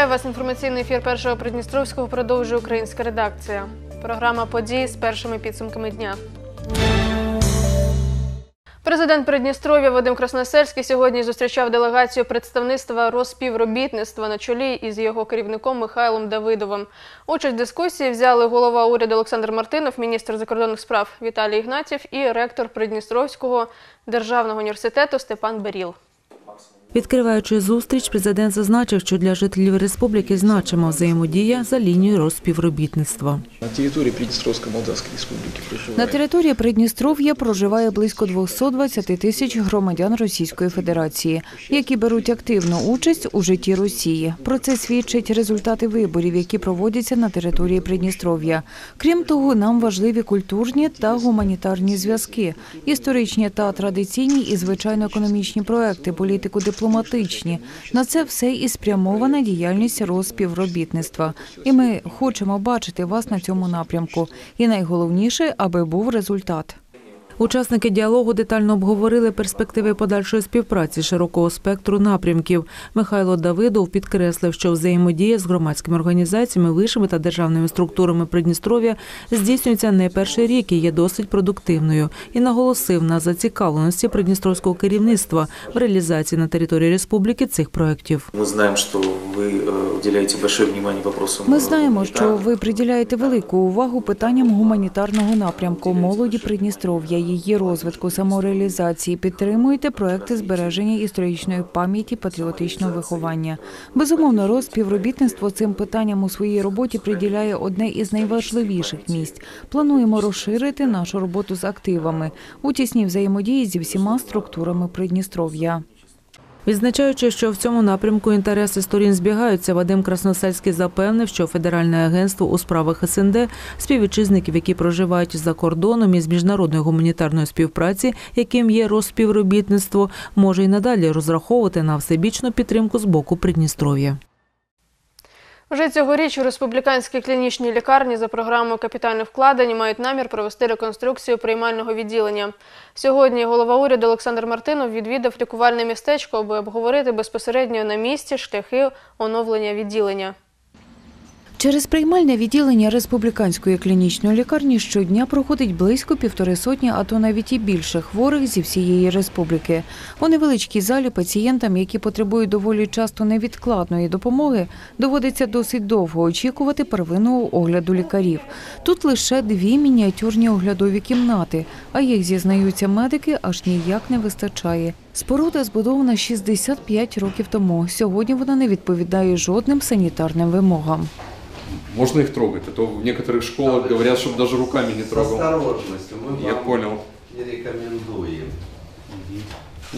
Вітаю вас. Інформаційний ефір першого Придністровського продовжує українська редакція. Програма події з першими підсумками дня. Президент Придністров'я Вадим Красносельський сьогодні зустрічав делегацію представництва розпівробітництва на чолі із його керівником Михайлом Давидовим. Участь в дискусії взяли голова уряду Олександр Мартинов, міністр закордонних справ Віталій Ігнатів і ректор Придністровського державного університету Степан Беріл. Відкриваючи зустріч, президент зазначив, що для жителів республіки значима взаємодія за лінією розпівробітництва. На території Придністровської Молдавської Республіки проживає На території Придністров'я проживає близько 220 тисяч громадян Російської Федерації, які беруть активну участь у житті Росії. Про це свідчать результати виборів, які проводяться на території Придністров'я. Крім того, нам важливі культурні та гуманітарні зв'язки, історичні та традиційні і звичайно економічні проекти, політику дипломатичні. На це все і спрямована діяльність розпівробітництва. І ми хочемо бачити вас на цьому напрямку. І найголовніше, аби був результат. Учасники діалогу детально обговорили перспективи подальшої співпраці широкого спектру напрямків. Михайло Давидов підкреслив, що взаємодія з громадськими організаціями, вишами та державними структурами Придністров'я здійснюється не перший рік і є досить продуктивною. І наголосив на зацікавленості придністровського керівництва в реалізації на території республіки цих проєктів. Мы знаем, что вы э, уделяете большое внимание вопросам. Ми э, знаємо, що гуманитарных. ви приділяєте велику увагу питанням гуманітарного напрямку молоді Придністров'я, її розвитку, самореалізації, підтримуєте проекти збереження історичної пам'яті, патріотичного виховання. Безумовно, розпівробітництво цим питанням у своїй роботі приділяє одне із найважливіших місць. Плануємо розширити нашу роботу з активами у тісній взаємодії зі всіма структурами Придністров'я. Відзначаючи, що в цьому напрямку інтереси сторін збігаються, Вадим Красносельський запевнив, що Федеральне агентство у справах СНД співвітчизників, які проживають за кордоном із міжнародної гуманітарної співпраці, яким є розпівробітництво, може й надалі розраховувати на всебічну підтримку з боку Придністров'я. Вже цьогоріч у республіканській клінічній лікарні за програмою капітальних вкладень мають намір провести реконструкцію приймального відділення. Сьогодні голова уряду Олександр Мартинов відвідав лікувальне містечко, аби обговорити безпосередньо на місці шляхи оновлення відділення. Через приймальне відділення республіканської клінічної лікарні щодня проходить близько півтори сотні, а то навіть і більше хворих зі всієї республіки. У невеличкій залі пацієнтам, які потребують доволі часто невідкладної допомоги, доводиться досить довго очікувати первинного огляду лікарів. Тут лише дві мініатюрні оглядові кімнати, а їх зізнаються медики аж ніяк не вистачає. Споруда збудована 65 років тому. Сьогодні вона не відповідає жодним санітарним вимогам Можно их трогать, а то в некоторых школах говорят, чтобы даже руками не С трогал. осторожностью. Мы Я вам понял. не рекомендуем.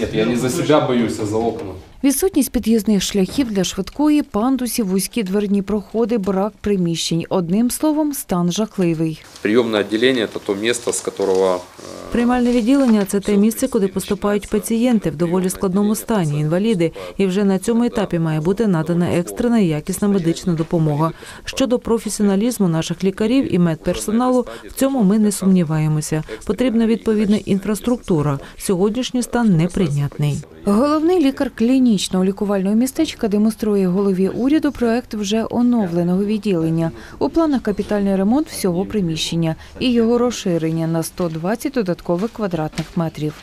Нет, я не за себя боюсь, а за окна. Відсутність під'їзних шляхів для швидкої, пандусів, вузькі дверні проходи, брак приміщень. Одним словом, стан жахливий. Приемное отделение – это то место, с которого э, Приймальне відділення це те місце, куди поступають пацієнти в доволі складному стані, інваліди, і вже на цьому етапі має бути надана екстрена і якісна медична допомога. Щодо професіоналізму наших лікарів і медперсоналу, в цьому ми не сумніваємося. Потрібна відповідна інфраструктура. Сьогоднішній стан неприйнятний. Головний лікар клінічного лікувального містечка демонструє голові уряду проект вже оновленого відділення. У планах капітальний ремонт всього приміщення і його розширення на 120 додаткових квадратних метрів.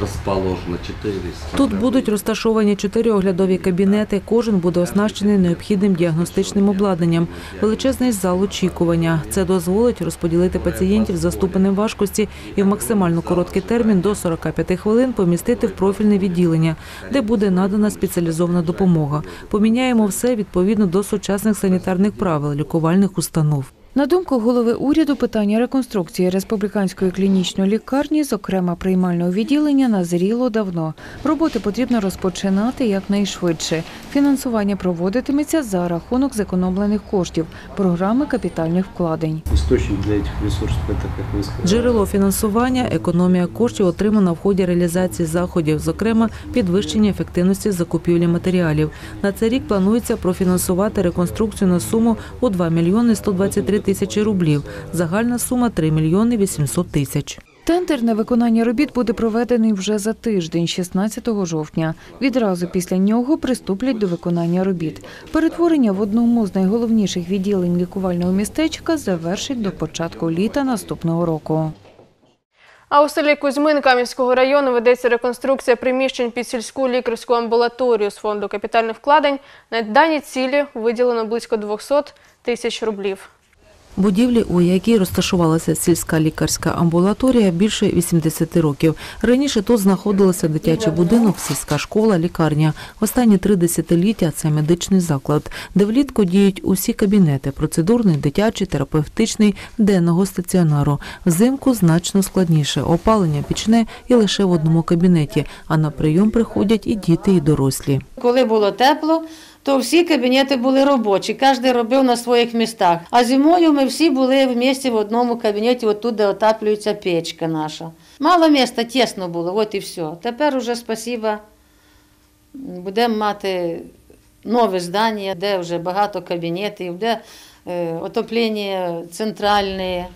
Расположено 4 Тут будуть розташовані чотири оглядові кабінети. Кожен буде оснащений необхідним діагностичним обладнанням. Величезний зал очікування. Це дозволить розподілити пацієнтів за ступенем важкості і в максимально короткий термін до 45 хвилин помістити в профільне відділення, де буде надана спеціалізована допомога. Поміняємо все відповідно до сучасних санітарних правил лікувальних установ. На думку голови уряду, питання реконструкції республіканської клінічної лікарні, зокрема приймального відділення, назріло давно. Роботи потрібно розпочинати якнайшвидше. Фінансування проводитиметься за рахунок зекономлених коштів програми капітальних вкладень. источник для этих ресурсов, это, как вы сказали, Джерело фінансування, економія коштів отримана в ході реалізації заходів, зокрема підвищення ефективності закупівлі матеріалів. На цей рік планується профінансувати реконструкцію на суму у 2 мільйони 123 тисячі рублів. Загальна сума 3 мільйони 800 тисяч. Тендер на виконання робіт буде проведений вже за тиждень, 16 жовтня. Відразу після нього приступлять до виконання робіт. Перетворення в одному з найголовніших відділень лікувального містечка завершить до початку літа наступного року. А у селі Кузьмин Кам'янського району ведеться реконструкція приміщень під сільську лікарську амбулаторію з фонду капітальних вкладень. На дані цілі виділено близько 200 тисяч рублів. Будівлі, у якій розташувалася сільська лікарська амбулаторія, більше 80 років. Раніше тут знаходилося дитячий будинок, сільська школа, лікарня. Останні три десятиліття це медичний заклад, де влітку діють усі кабінети процедурний, дитячий, терапевтичний, денного стаціонару. Взимку значно складніше. Опалення пічне і лише в одному кабінеті, а на прийом приходять і діти, і дорослі. Коли було тепло, то всі кабінети були робочі, кожен робив на своїх містах. А зимою ми всі були в місті в одному кабінеті, отут, де отаплюється печка наша. Мало міста, тісно було, от і все. Тепер уже спасіба. Будемо мати нове здання, де вже багато кабінетів, де е, отоплення центральне.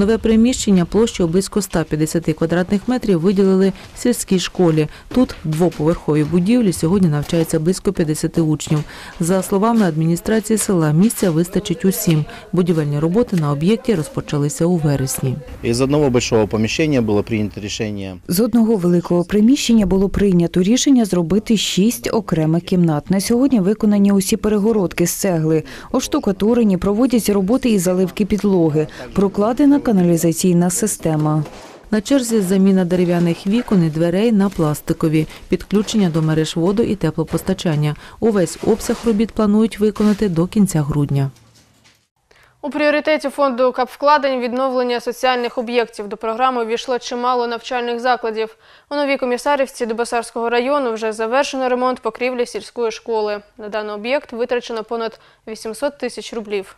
Нове приміщення площею близько 150 квадратних метрів виділили сільській школі. Тут в двоповерховій будівлі сьогодні навчається близько 50 учнів. За словами адміністрації села, місця вистачить усім. Будівельні роботи на об'єкті розпочалися у вересні. Из одного большого помещения было принято решение З одного великого приміщення було прийнято рішення зробити шість окремих кімнат. На сьогодні виконані усі перегородки з цегли, оштукатурені, проводяться роботи із заливки підлоги, прокладена каналізаційна система. На черзі заміна дерев'яних вікон і дверей на пластикові, підключення до мереж воду і теплопостачання. Увесь обсяг робіт планують виконати до кінця грудня. У пріоритеті фонду капвкладень відновлення соціальних об'єктів до програми ввійшло чимало навчальних закладів. У новій комісарівці Дебосарського району вже завершено ремонт покрівлі сільської школи. На даний об'єкт витрачено понад 800 тисяч рублів.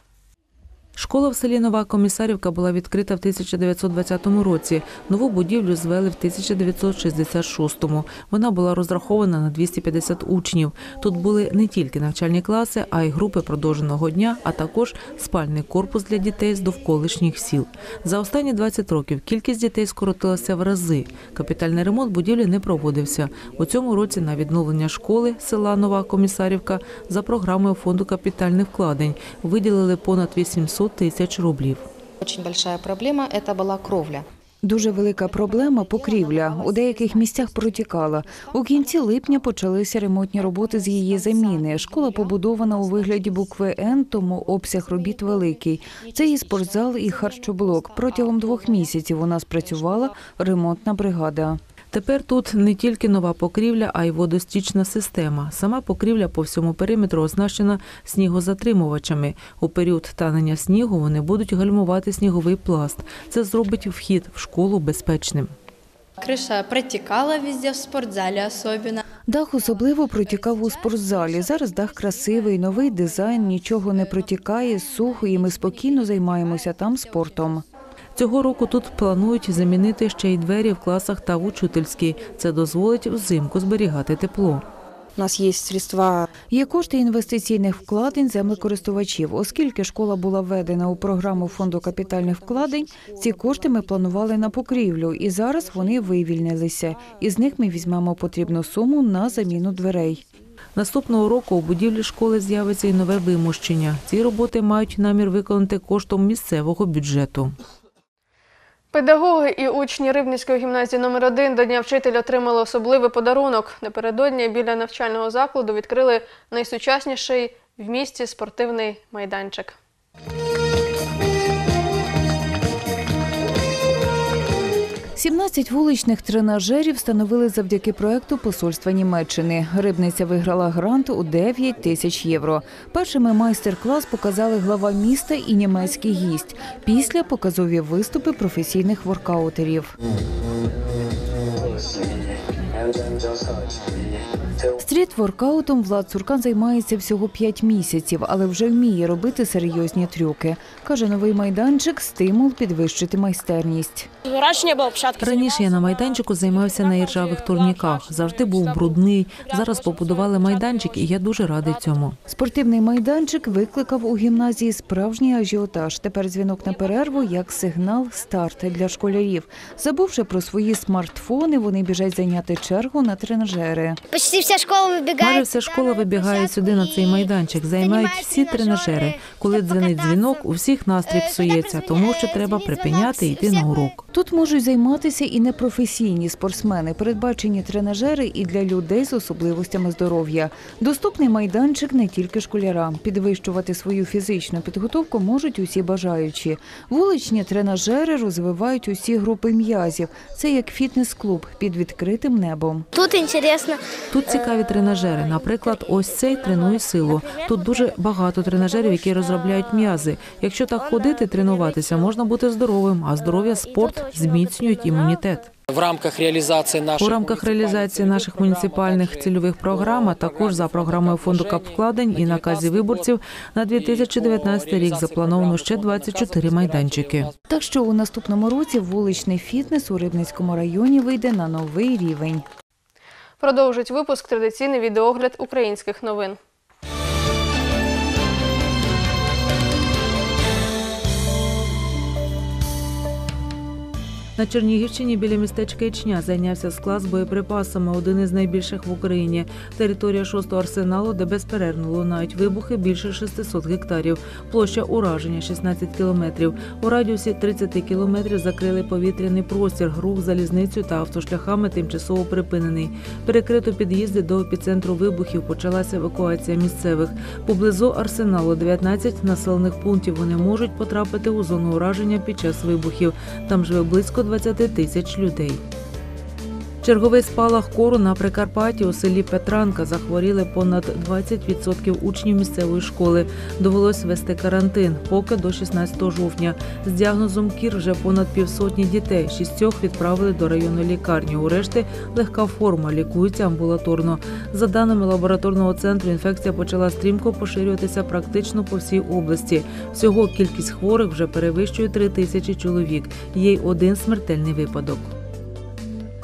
Школа в селі Нова Комісарівка була відкрита в 1920 році. Нову будівлю звели в 1966-му. Вона була розрахована на 250 учнів. Тут були не тільки навчальні класи, а й групи продовженого дня, а також спальний корпус для дітей з довколишніх сіл. За останні 20 років кількість дітей скоротилася в рази. Капітальний ремонт будівлі не проводився. У цьому році на відновлення школи села Нова Комісарівка за програмою фонду капітальних вкладень виділили понад 800 тисяч рублів. Очень большая проблема – это была кровля. Дуже велика проблема покрівля. У деяких місцях протікала. У кінці липня почалися ремонтні роботи з її заміни. Школа побудована у вигляді букви Н, тому обсяг робіт великий. Це і спортзал, і харчоблок. Протягом двох місяців у нас працювала ремонтна бригада. Тепер тут не тільки нова покрівля, а й водостічна система. Сама покрівля по всьому периметру оснащена снігозатримувачами. У період танення снігу вони будуть гальмувати сніговий пласт. Це зробить вхід в школу безпечним. Крыша протекала везде, в спортзале особенно. Дах особливо протікав у спортзалі. Зараз дах красивий, новий дизайн, нічого не протікає, сухо, і ми спокійно займаємося там спортом. Цього року тут планують замінити ще й двері в класах та в учительській. Це дозволить взимку зберігати тепло. У нас есть средства Є кошти інвестиційних вкладень землекористувачів. Оскільки школа була введена у програму фонду капітальних вкладень, ці кошти ми планували на покрівлю, і зараз вони вивільнилися. Із них ми візьмемо потрібну суму на заміну дверей. Наступного року у будівлі школи з'явиться і нове вимощення. Ці роботи мають намір виконати коштом місцевого бюджету. Педагоги і учні Рибницької гімназії номер 1 до Дня вчителя отримали особливий подарунок. Напередодні біля навчального закладу відкрили найсучасніший в місті спортивний майданчик. – 17 вуличних тренажерів встановили завдяки проекту Посольства Німеччини. Рибниця виграла грант у 9 тисяч євро. Першими майстер-клас показали глава міста і німецький гість. Після показові виступи професійних воркаутерів. Стріл Стріт-воркаутом Влад Цуркан займається всього 5 місяців, але вже вміє робити серйозні трюки. Каже, новий майданчик – стимул підвищити майстерність. Раніше я на майданчику займався на іржавих турніках. Завжди був брудний. Зараз побудували майданчик, і я дуже радий цьому. Спортивний майданчик викликав у гімназії справжній ажіотаж. Тепер дзвінок на перерву як сигнал старт для школярів. Забувши про свої смартфони, вони біжать зайняти чергу на тренажери. Почти вся школа Майже вся школа вибігає сюди на цей майданчик. Займають всі тренажери. Коли дзвонить дзвінок, у всіх настрій псується, тому що треба припиняти йти на урок. Тут можуть займатися і непрофесійні спортсмени, передбачені тренажери і для людей з особливостями здоров'я. Доступний майданчик не тільки школярам. Підвищувати свою фізичну підготовку можуть усі бажаючі. Вуличні тренажери розвивають усі групи м'язів. Це як фітнес-клуб під відкритим небом. Тут інтересно. Тут цікаві тренажери. Наприклад, ось цей тренує силу. Тут дуже багато тренажерів, які розробляють м'язи. Якщо так ходити, тренуватися, можна бути здоровим, а здоров'я спорт зміцнюють імунітет. В рамках реалізації наших У рамках реалізації наших муніципальних цільових програм, а також за програмою фонду капвкладень і наказі виборців на 2019 рік заплановано ще 24 майданчики. Так що у наступному році вуличний фітнес у Рибницькому районі вийде на новий рівень. Продовжить випуск традиційний відеогляд українських новин. На Чернігівщині біля містечка Ічня зайнявся склад з боєприпасами, один із найбільших в Україні. Територія шостого арсеналу, де безперервно лунають вибухи більше 600 гектарів. Площа ураження 16 кілометрів. У радіусі 30 кілометрів закрили повітряний простір. Рух залізницю та автошляхами тимчасово припинений. Перекрито під'їзди до епіцентру вибухів. Почалася евакуація місцевих. Поблизу арсеналу 19 населених пунктів. Вони можуть потрапити у зону ураження під час вибухів. Там живе близько 20 тисяч людей. Черговий спалах кору на Прикарпатті у селі Петранка захворіли понад 20% учнів місцевої школи. Довелось вести карантин, поки до 16 жовтня. З діагнозом кір вже понад півсотні дітей. Шістьох відправили до районної лікарні. У решти легка форма, лікуються амбулаторно. За даними лабораторного центру, інфекція почала стрімко поширюватися практично по всій області. Всього кількість хворих вже перевищує три тисячі чоловік. Є й один смертельний випадок.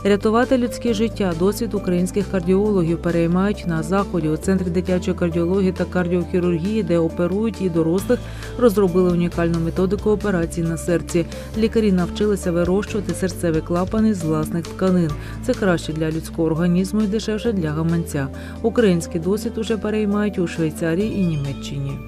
Рятувати людське життя досвід українських кардіологів переймають на заході у центрі дитячої кардіології та кардіохірургії, де оперують і дорослих, розробили унікальну методику операцій на серці. Лікарі навчилися вирощувати серцеві клапани з власних тканин. Це краще для людського організму і дешевше для гаманця. Український досвід уже переймають у Швейцарії і Німеччині.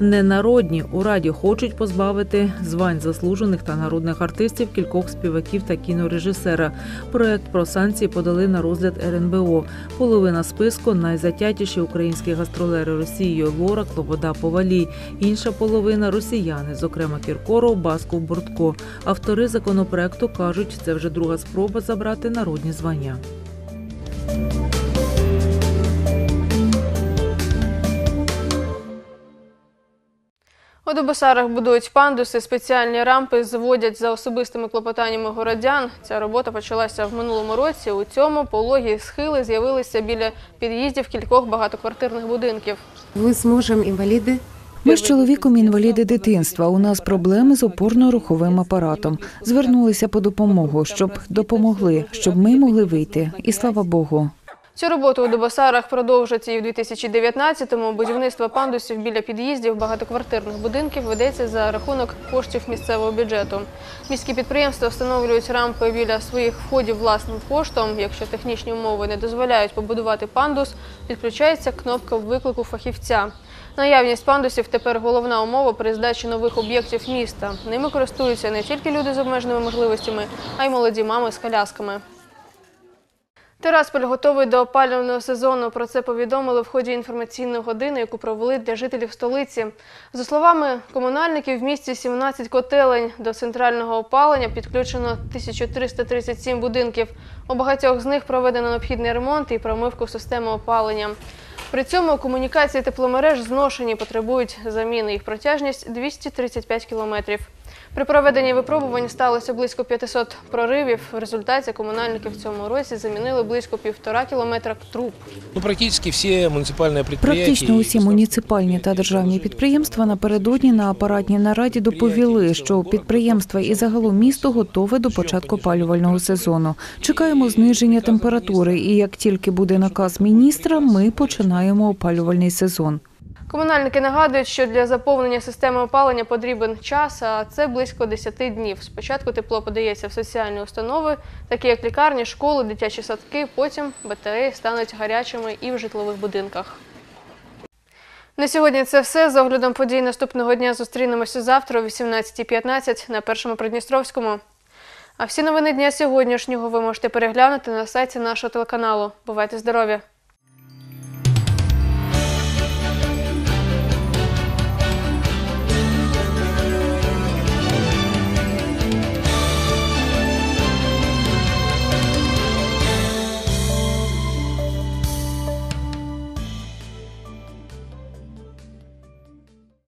Ненародні у раді хочуть позбавити звань заслужених та народних артистів кількох співаків та кінорежисера. Проект про санкції подали на розгляд РНБО. Половина списку найзатятіші українські гастролери Росією Лора, Клобода, Повалій. Інша половина росіяни, зокрема Кіркоров, Басков, Бортко. Автори законопроекту кажуть, це вже друга спроба забрати народні звання. У Дубосарах будують пандуси, спеціальні рампи зводять за особистими клопотаннями городян. Ця робота почалася в минулому році. У цьому пологі схили з'явилися біля під'їздів кількох багатоквартирних будинків. Ви з мужем інваліди? Ми з чоловіком інваліди дитинства. У нас проблеми з опорно-руховим апаратом. Звернулися по допомогу, щоб допомогли, щоб ми могли вийти. І слава Богу. Цю роботу у Дубосарах продовжать і в 2019-му. Будівництво пандусів біля під'їздів багатоквартирних будинків ведеться за рахунок коштів місцевого бюджету. Міські підприємства встановлюють рампи біля своїх входів власним коштом. Якщо технічні умови не дозволяють побудувати пандус, підключається кнопка виклику фахівця. Наявність пандусів тепер головна умова при здачі нових об'єктів міста. Ними користуються не тільки люди з обмеженими можливостями, а й молоді мами з колясками. Тирасполь готовий до опалювального сезону. Про це повідомили в ході інформаційної години, яку провели для жителів столиці. За словами комунальників, в місті 17 котелень. До центрального опалення підключено 1337 будинків. У багатьох з них проведено необхідний ремонт і промивку системи опалення. При цьому комунікації тепломереж зношені, потребують заміни. Їх протяжність 235 кілометрів. При проведенні випробувань сталося близько 500 проривів. В результаті комунальники в цьому році замінили близько півтора кілометра труб. Ну, практически все муниципальные предприятия. Практично усі муніципальні та державні підприємства напередодні на апаратній нараді доповіли, що підприємства і загалом місто готове до початку опалювального сезону. Чекаємо зниження температури, і як тільки буде наказ міністра, ми починаємо опалювальний сезон. Комунальники нагадують, що для заповнення системи опалення потрібен час, а це близько 10 днів. Спочатку тепло подається в соціальні установи, такі як лікарні, школи, дитячі садки. Потім батареї стануть гарячими і в житлових будинках. На сьогодні це все. За оглядом подій наступного дня зустрінемося завтра о 18.15 на першому Придністровському. А всі новини дня сьогоднішнього ви можете переглянути на сайті нашого телеканалу. Бувайте здорові!